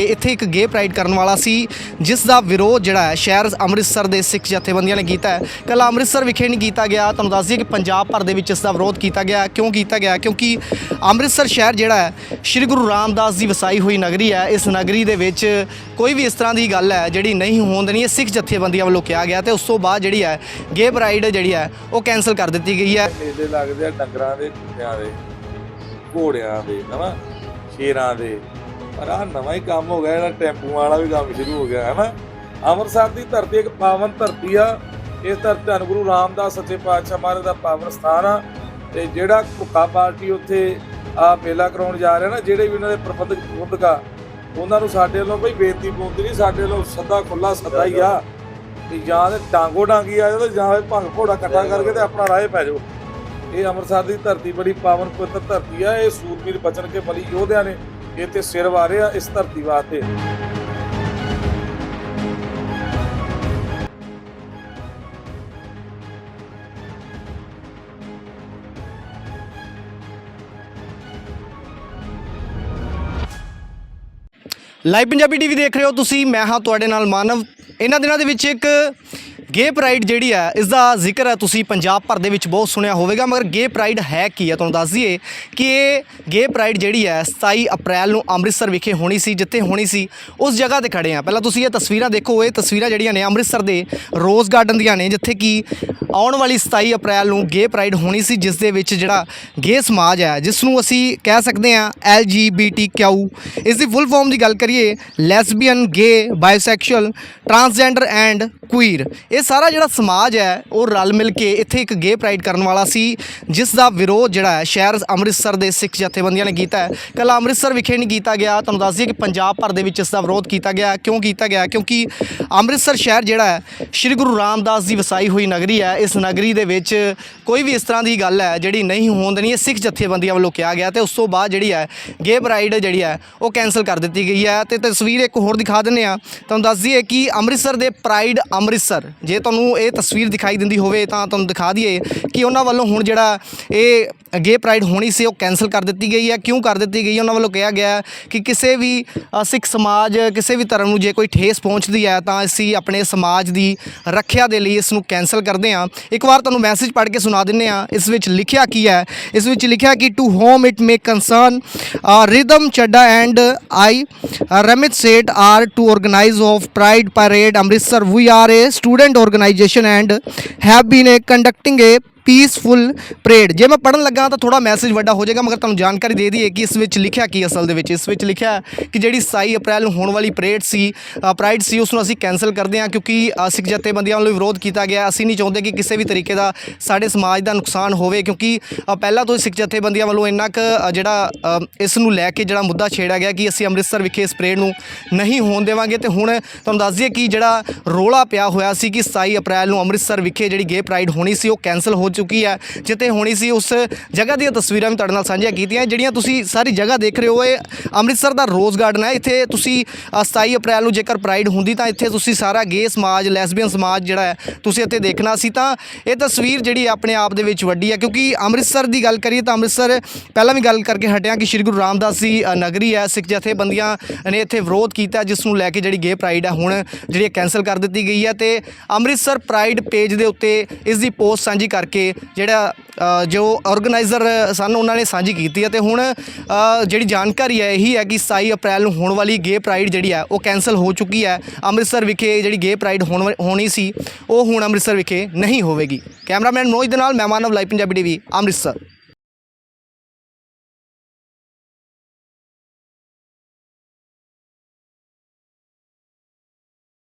ਇਹ ਇੱਥੇ ਇੱਕ ਗੇ ਪ੍ਰਾਈਡ ਕਰਨ ਵਾਲਾ ਸੀ, ਜਿਸ ਦਾ ਵਿਰੋਧ ਜਿਹੜਾ ਹੈ, ਸ਼ਹਿਰ ਅੰਮ੍ਰਿਤਸਰ ਦੇ ਸਿੱਖ ਜਥੇਬੰਦੀਆਂ ਨੇ ਕੀਤਾ ਹੈ। ਕੱਲ੍ਹ ਅੰਮ੍ਰਿਤਸਰ ਵਿਖੇ ਨਹੀਂ ਕੀਤਾ ਗਿਆ, ਤੁਹਾਨੂੰ ਦੱਸ ਦਈਏ ਕਿ ਪੰਜਾਬ ਭਰ ਦੇ ਵਿੱਚ ਇਸ ਦਾ ਵਿਰੋਧ ਕੀਤਾ ਗਿਆ ਕਿਉਂ ਕੀਤਾ ਗਿਆ? ਕਿਉਂਕਿ ਅੰਮ੍ਰਿਤਸਰ ਸ਼ਹਿਰ ਜਿਹੜਾ ਹੈ, ਸ੍ਰੀ ਗੁਰੂ ਰਾਮਦਾਸ ਦੀ ਵਸਾਈ ਹੋਈ ਨਗਰੀ ਹੈ। ਇਸ ਨਗਰੀ ਦੇ ਵਿੱਚ ਕੋਈ ਵੀ ਇਸ ਤਰ੍ਹਾਂ ਦੀ ਗੱਲ ਹੈ, ਜਿਹੜੀ ਨਹੀਂ ਹੋਣ ਦੇਣੀ ਹੈ ਸਿੱਖ ਜਥੇਬੰਦੀਆਂ ਵੱਲੋਂ ਕਿਹਾ ਗਿਆ ਤੇ ਉਸ ਤੋਂ ਬਾਅਦ ਜਿਹੜੀ ਹੈ ਗੇ ਪ੍ਰਾਈਡ ਜਿਹੜੀ ਹੈ, ਉਹ ਕੈਨਸਲ ਕਰ ਦਿੱਤੀ ਗਈ ਹੈ। ਮੇਲੇ ਲੱਗਦੇ ਆ ਡੰਗਰਾਂ ਦੇ ਕੁੱਤਿਆਂ ਦੇ, ਘੋੜਿਆਂ ਦੇ, ਹਨਾ? ਸ਼ੇਰਾਂ ਦੇ। ਪਰ ਆਹ ਨਵਾਂ ਹੀ ਕੰਮ ਹੋ ਗਿਆ ਜਿਹੜਾ ਟੈਂਪੂਆਂ ਵਾਲਾ ਵੀ ਕੰਮ ਸ਼ੁਰੂ ਹੋ ਗਿਆ ਹੈ ਨਾ ਅੰਮ੍ਰਿਤਸਰ ਦੀ ਧਰਤੀ ਇੱਕ ਪਾਵਨ ਧਰਤੀ ਆ। ਇਸ ਧਰਤੀ ਧੰਨ ਗੁਰੂ ਰਾਮਦਾਸ ਸੱਚੇ ਪਾਤਸ਼ਾਹ ਮਹਾਰਾਜ ਦਾ ਪਾਵਨ ਸਥਾਨ ਆ। ਤੇ ਜਿਹੜਾ ਭੁੱਖਾ ਪਾਰਟੀ ਉੱਥੇ ਆ ਮੇਲਾ ਕਰਾਉਣ ਜਾ ਰਿਹਾ ਨਾ, ਜਿਹੜੇ ਵੀ ਉਹਨਾਂ ਦੇ ਪ੍ਰਬੰਧਕ ਪ੍ਰਬੰਧਕ ਆ, ਉਹਨਾਂ ਨੂੰ ਸਾਡੇ ਵੱਲੋਂ ਕੋਈ ਬੇਨਤੀ ਬੁੰਦੀ ਨਹੀਂ, ਸਾਡੇ ਵੱਲੋਂ ਸਦਾ ਖੁੱਲਾ ਸਦਾ ਹੀ ਆ। ਤੇ ਜਾਂ ਤੇ ਡਾਂਗੋ ਡਾਂਗੀ ਆ ਜਾਓ ਤੇ ਜਾਂ ਭੰਗ ਘੋੜਾ ਇਕੱਠਾ ਕਰਕੇ ਤੇ ਆਪਣਾ ਰਾਹ ਪੈ ਜਾਓ। ਇਹ ਅੰਮ੍ਰਿਤਸਰ ਦੀ ਧਰਤੀ ਬੜੀ ਪਾਵਨ ਪਵਿੱਤਰ ਧਰਤੀ ਆ, ਇਹ ਸੂਰਬੀਰ ਬਚਨ ਕੇ ਬਲੀ ਯੋਧਿਆਂ ਨੇ ਇੱਥੇ ਸਿਰ ਵਾਰੇ ਆ ਇਸ ਧਰਤੀ ਵਾਸਤੇ। ਲਾਈਵ ਪੰਜਾਬੀ ਟੀਵੀ ਦੇਖ ਰਹੇ ਹੋ ਤੁਸੀਂ, ਮੈਂ ਹਾਂ ਤੁਹਾਡੇ ਨਾਲ ਮਾਨਵ। ਇਹਨਾਂ ਦਿਨਾਂ ਦੇ ਵਿੱਚ ਇੱਕ ਗੇ ਪ੍ਰਾਈਡ ਜਿਹੜੀ ਹੈ ਇਸ ਦਾ ਜ਼ਿਕਰ ਹੈ ਤੁਸੀਂ ਪੰਜਾਬ ਭਰ ਦੇ ਵਿੱਚ ਬਹੁਤ ਸੁਣਿਆ ਹੋਵੇਗਾ, ਮਗਰ ਗੇ ਪ੍ਰਾਈਡ ਹੈ ਕੀ ਹੈ ਤੁਹਾਨੂੰ ਦੱਸ ਦਈਏ ਕਿ ਇਹ ਗੇ ਪ੍ਰਾਈਡ ਜਿਹੜੀ ਹੈ 27 ਅਪ੍ਰੈਲ ਨੂੰ ਅੰਮ੍ਰਿਤਸਰ ਵਿਖੇ ਹੋਣੀ ਸੀ, ਜਿੱਥੇ ਹੋਣੀ ਸੀ, ਉਸ ਜਗ੍ਹਾ ਤੇ ਖੜੇ ਆ। ਪਹਿਲਾਂ ਤੁਸੀਂ ਇਹ ਤਸਵੀਰਾਂ ਦੇਖੋ, ਇਹ ਤਸਵੀਰਾਂ ਜਿਹੜੀਆਂ ਨੇ ਅੰਮ੍ਰਿਤਸਰ ਦੇ ਰੋਜ਼ ਗਾਰਡਨ ਦੀਆਂ ਨੇ, ਜਿੱਥੇ ਕਿ ਆਉਣ ਵਾਲੀ 27 ਅਪ੍ਰੈਲ ਨੂੰ ਗੇ ਪ੍ਰਾਈਡ ਹੋਣੀ ਸੀ, ਜਿਸ ਦੇ ਵਿੱਚ ਜਿਹੜਾ ਗੇ ਸਮਾਜ ਹੈ ਜਿਸ ਨੂੰ ਅਸੀਂ ਕਹਿ ਸਕਦੇ ਹਾਂ LGBTQ ਇਸ ਦੀ ਫੁੱਲ ਫਾਰਮ ਦੀ ਗੱਲ ਕਰੀਏ ਲੈਸਬੀਅਨ ਗੇ ਬਾਇਸੈਕਸ਼ੂਅਲ ਟਰਾਂਸਜੈਂਡਰ ਐਂਡ ਕੁਈਰ ਇਹ ਸਾਰਾ ਜਿਹੜਾ ਸਮਾਜ ਹੈ, ਉਹ ਰਲ ਮਿਲ ਕੇ ਇੱਥੇ ਇੱਕ ਗੇ ਪ੍ਰਾਈਡ ਕਰਨ ਵਾਲਾ ਸੀ, ਜਿਸ ਦਾ ਵਿਰੋਧ ਜਿਹੜਾ ਹੈ, ਸ਼ਹਿਰ ਅੰਮ੍ਰਿਤਸਰ ਦੇ ਸਿੱਖ ਜਥੇਬੰਦੀਆਂ ਨੇ ਕੀਤਾ ਹੈ। ਕੱਲ੍ਹ ਅੰਮ੍ਰਿਤਸਰ ਵਿਖੇ ਨਹੀਂ ਕੀਤਾ ਗਿਆ, ਤੁਹਾਨੂੰ ਦੱਸ ਦਈਏ ਕਿ ਪੰਜਾਬ ਭਰ ਦੇ ਵਿੱਚ ਇਸ ਦਾ ਵਿਰੋਧ ਕੀਤਾ ਗਿਆ ਕਿਉਂ ਕੀਤਾ ਗਿਆ? ਕਿਉਂਕਿ ਅੰਮ੍ਰਿਤਸਰ ਸ਼ਹਿਰ ਜਿਹੜਾ ਹੈ, ਸ੍ਰੀ ਗੁਰੂ ਰਾਮਦਾਸ ਦੀ ਵਸਾਈ ਹੋਈ ਨਗਰੀ ਹੈ। ਇਸ ਨਗਰੀ ਦੇ ਵਿੱਚ ਕੋਈ ਵੀ ਇਸ ਤਰ੍ਹਾਂ ਦੀ ਗੱਲ ਹੈ, ਜਿਹੜੀ ਨਹੀਂ ਹੋਣ ਦੇਣੀ ਹੈ ਸਿੱਖ ਜਥੇਬੰਦੀਆਂ ਵੱਲੋਂ ਕਿਹਾ ਗਿਆ ਤੇ ਉਸ ਤੋਂ ਬਾਅਦ ਜਿਹੜੀ ਹੈ ਗੇ ਪ੍ਰਾਈਡ ਜਿਹੜੀ ਹੈ, ਉਹ ਕੈਨਸਲ ਕਰ ਦਿੱਤੀ ਗਈ ਹੈ। ਤੇ ਤਸਵੀਰ ਇੱਕ ਹੋਰ ਦਿਖਾ ਦਿੰਨੇ ਆ ਤੁਹਾਨੂੰ ਦੱਸ ਦਈਏ ਕਿ ਅੰਮ੍ਰਿਤਸਰ ਦੇ ਪ੍ਰਾਈਡ ਅੰਮ੍ਰਿਤਸਰ ਜੇ ਤੁਹਾਨੂੰ ਇਹ ਤਸਵੀਰ ਦਿਖਾਈ ਦਿੰਦੀ ਹੋਵੇ ਤਾਂ ਤੁਹਾਨੂੰ ਦਿਖਾ ਦਈਏ ਕਿ ਉਹਨਾਂ ਵੱਲੋਂ ਹੁਣ ਜਿਹੜਾ ਇਹ ਗੇ ਪ੍ਰਾਈਡ ਹੋਣੀ ਸੀ, ਉਹ ਕੈਨਸਲ ਕਰ ਦਿੱਤੀ ਗਈ ਹੈ। ਕਿਉਂ ਕਰ ਦਿੱਤੀ ਗਈ? ਉਹਨਾਂ ਵੱਲੋਂ ਕਿਹਾ ਗਿਆ ਕਿ ਕਿਸੇ ਵੀ ਸਿੱਖ ਸਮਾਜ, ਕਿਸੇ ਵੀ ਧਰਮ ਨੂੰ ਜੇ ਕੋਈ ਠੇਸ ਪਹੁੰਚਦੀ ਹੈ ਤਾਂ ਅਸੀਂ ਆਪਣੇ ਸਮਾਜ ਦੀ ਰੱਖਿਆ ਦੇ ਲਈ ਇਸ ਨੂੰ ਕੈਨਸਲ ਕਰਦੇ ਹਾਂ। ਇੱਕ ਵਾਰ ਤੁਹਾਨੂੰ ਮੈਸੇਜ ਪੜ੍ਹ ਕੇ ਸੁਣਾ ਦਿੰਨੇ ਆ ਇਸ ਵਿੱਚ ਲਿਖਿਆ ਕੀ ਹੈ? ਇਸ ਵਿੱਚ ਲਿਖਿਆ ਕਿ to whom it may concern Ridham Chadha and I Ramit Set are to organize of pride parade Amritsar we are a student organization and have been a conducting a peaceful parade ਜੇ ਮੈਂ ਪੜਨ ਲੱਗਾ ਤਾਂ ਥੋੜਾ message ਵੱਡਾ ਹੋ ਜਾਏਗਾ, ਮਗਰ ਤੁਹਾਨੂੰ ਜਾਣਕਾਰੀ ਦੇ ਦਈਏ ਕਿ ਇਸ ਵਿੱਚ ਲਿਖਿਆ ਕੀ ਅਸਲ ਦੇ ਵਿੱਚ। ਇਸ ਵਿੱਚ ਲਿਖਿਆ ਕਿ ਜਿਹੜੀ 27 ਅਪ੍ਰੈਲ ਨੂੰ ਹੋਣ ਵਾਲੀ ਪਰੇਡ ਸੀ ਪ੍ਰਾਈਡ ਸੀ ਉਸ ਨੂੰ ਅਸੀਂ ਕੈਨਸਲ ਕਰਦੇ ਹਾਂ ਕਿਉਂਕਿ ਸਿੱਖ ਜਥੇਬੰਦੀਆਂ ਵੱਲੋਂ ਵਿਰੋਧ ਕੀਤਾ ਗਿਆ। ਅਸੀਂ ਨਹੀਂ ਚਾਹੁੰਦੇ ਕਿ ਕਿਸੇ ਵੀ ਤਰੀਕੇ ਦਾ ਸਾਡੇ ਸਮਾਜ ਦਾ ਨੁਕਸਾਨ ਹੋਵੇ ਕਿਉਂਕਿ ਪਹਿਲਾਂ ਤੋਂ ਹੀ ਸਿੱਖ ਜਥੇਬੰਦੀਆਂ ਵੱਲੋਂ ਇੰਨਾ ਕੁ ਜਿਹੜਾ ਇਸ ਨੂੰ ਲੈ ਕੇ ਜਿਹੜਾ ਮੁੱਦਾ ਛੇੜਿਆ ਗਿਆ ਕਿ ਅਸੀਂ ਅੰਮ੍ਰਿਤਸਰ ਵਿਖੇ ਇਸ ਪਰੇਡ ਨੂੰ ਨਹੀਂ ਹੋਣ ਦੇਵਾਂਗੇ। ਤੇ ਹੁਣ ਤੁਹਾਨੂੰ ਦੱਸ ਦਈਏ ਕਿ ਜਿਹੜਾ ਰੋਲਾ ਪਿਆ ਹੋਇਆ ਸੀ ਕਿ 27 ਅਪ੍ਰੈਲ ਨੂੰ ਅੰਮ੍ਰਿਤਸਰ ਵਿਖੇ ਜਿਹੜੀ ਗੇ ਪ੍ਰਾਈਡ ਹੋਣੀ ਸੀ, ਉਹ ਕੈਨਸਲ ਹੋ ਚੁੱਕੀ ਹੈ ਜਿੱਥੇ ਹੋਣੀ ਸੀ ਉਸ ਜਗ੍ਹਾ ਦੀਆਂ ਤਸਵੀਰਾਂ ਵੀ ਤੁਹਾਡੇ ਨਾਲ ਸਾਂਝੀਆਂ ਕੀਤੀਆਂ। ਜਿਹੜੀਆਂ ਤੁਸੀਂ ਸਾਰੀ ਜਗ੍ਹਾ ਦੇਖ ਰਹੇ ਹੋ ਇਹ ਅੰਮ੍ਰਿਤਸਰ ਦਾ ਰੋਜ਼ ਗਾਰਡਨ ਹੈ। ਇੱਥੇ ਤੁਸੀਂ ਅ, 27 ਅਪ੍ਰੈਲ ਨੂੰ ਜੇਕਰ ਪ੍ਰਾਈਡ ਹੁੰਦੀ ਤਾਂ ਇੱਥੇ ਤੁਸੀਂ ਸਾਰਾ ਗੇ ਸਮਾਜ ਲੈਸਬੀਅਨ ਸਮਾਜ ਜਿਹੜਾ ਹੈ ਤੁਸੀਂ ਇੱਥੇ ਦੇਖਣਾ ਸੀ। ਤਾਂ ਇਹ ਤਸਵੀਰ ਜਿਹੜੀ ਆਪਣੇ ਆਪ ਦੇ ਵਿੱਚ ਵੱਡੀ ਹੈ ਕਿਉਂਕਿ ਅੰਮ੍ਰਿਤਸਰ ਦੀ ਗੱਲ ਕਰੀਏ ਤਾਂ ਅੰਮ੍ਰਿਤਸਰ ਪਹਿਲਾਂ ਵੀ ਗੱਲ ਕਰਕੇ ਹਟਿਆ ਕਿ ਸ੍ਰੀ ਗੁਰੂ ਰਾਮਦਾਸ ਜੀ ਨਗਰੀ ਹੈ ਸਿੱਖ ਜਥੇਬੰਦੀਆਂ ਨੇ ਇੱਥੇ ਵਿਰੋਧ ਕੀਤਾ ਜਿਸ ਨੂੰ ਲੈ ਕੇ ਜਿਹੜੀ ਗੇ ਪ੍ਰਾਈਡ ਹੈ ਹੁਣ ਜਿਹੜੀ ਕੈਨਸਲ ਕਰ ਦਿੱਤੀ ਗਈ ਹੈ। ਤੇ ਅੰਮ੍ਰਿਤਸਰ ਪ੍ਰਾਈਡ ਪੇਜ ਦੇ ਉੱਤੇ ਇਸ ਦੀ ਪੋਸਟ ਸਾਂਝੀ ਕਰਕੇ ਜਿਹੜਾ ਜੋ ਆਰਗੇਨਾਈਜ਼ਰ ਸਨ, ਉਹਨਾਂ ਨੇ ਸਾਂਝੀ ਕੀਤੀ ਹੈ ਤੇ ਹੁਣ ਜਿਹੜੀ ਜਾਣਕਾਰੀ ਹੈ, ਇਹੀ ਹੈ ਕਿ 27 ਅਪ੍ਰੈਲ ਨੂੰ ਹੋਣ ਵਾਲੀ ਗੇ ਪ੍ਰਾਈਡ ਜਿਹੜੀ ਹੈ, ਉਹ ਕੈਨਸਲ ਹੋ ਚੁੱਕੀ ਹੈ। ਅੰਮ੍ਰਿਤਸਰ ਵਿਖੇ ਜਿਹੜੀ ਗੇ ਪ੍ਰਾਈਡ ਹੋਣ ਹੋਣੀ ਸੀ, ਉਹ ਹੁਣ ਅੰਮ੍ਰਿਤਸਰ ਵਿਖੇ ਨਹੀਂ ਹੋਵੇਗੀ। ਕੈਮਰਾਮੈਨ ਮਨੋਜ ਦੇ ਨਾਲ, ਮੈਂ ਮਾਨਵ, ਲਾਈਵ ਪੰਜਾਬੀ ਟੀਵੀ, ਅੰਮ੍ਰਿਤਸਰ।